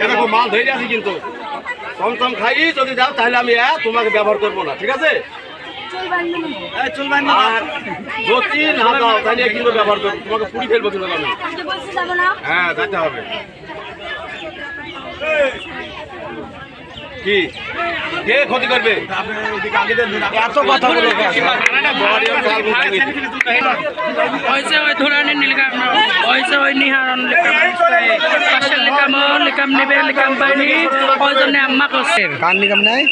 এরকম মাল ধরে আছি কিন্তু। কম কম খাই যদি যাও তাহলে আমি তোমাকে ব্যবহার করব না ঠিক আছে? আর যদি না দাও তাহলে কিন্তু ব্যবহার করব তোমাকে পুরি ফেলব কিন্তু আমি হ্যাঁ যেতে হবে। কি? কে ক্ষতি করবে? এত কথা বলে পাশের নিবে লিকাম পাইনি ওই জন্য আম্মা করছে। কার নাই?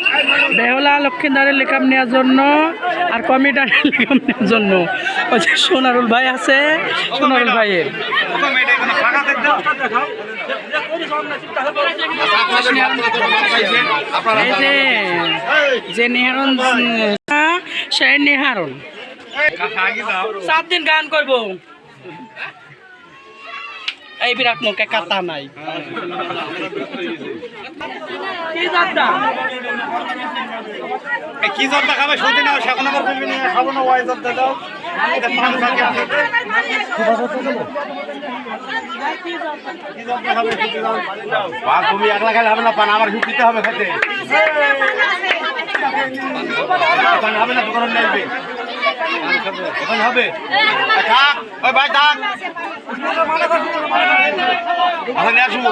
বেহলা লক্ষ্মীদারের লিকাম নেওয়ার জন্য আর কমিটারের লিকাম নেওয়ার জন্য। ওই যে সোনারুল ভাই আছে সোনারুল ভাইয়ের। যে যে সে নিহারণ সাত দিন গান করব। এই বিরাট মুখে কাতা নাই। কি যাত্রা? কি খাবে শুনতে নাও সেখন আবার বলবি না খাব না ওয়াই জর্দা দাও না আমার দিতে হবে খেতে। পান হবে না দোকান লাগবে দোকান হবে থাক ওই ভাই থাক এখন আসব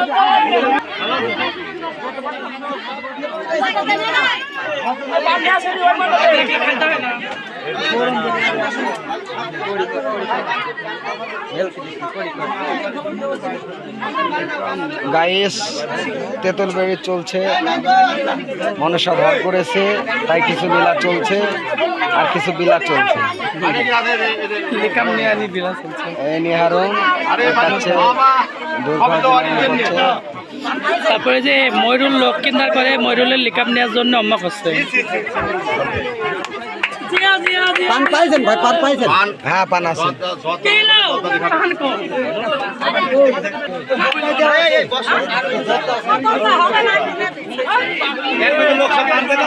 গাইস তেঁতুল বেড়ে চলছে। মনসা ভর করেছে, তাই কিছু বিলা চলছে, আর কিছু বিলা চলছে। নিহারণ দুর্ঘটনা তারপরে যে ময়ূরুল লক্ষ্মীদার করে ময়ূরুলের লিকাম নেওয়ার জন্য অম্মা করছে পান পাইছেন ভাই পান পাইছেন? হ্যাঁ পান আছে। লোক আমরা কি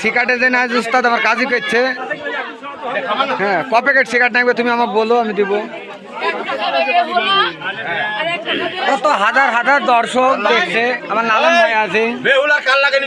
সিগারেটে যে নাই উস্তাদ আমার কাজই করছে। হ্যাঁ ক প্যাকেট সিগারেট লাগবে তুমি আমাকে বলো আমি দিব। কত হাজার হাজার দর্শক দেখছে আমার নানান ভাই আছে। বেহুলা কাল লাগেনি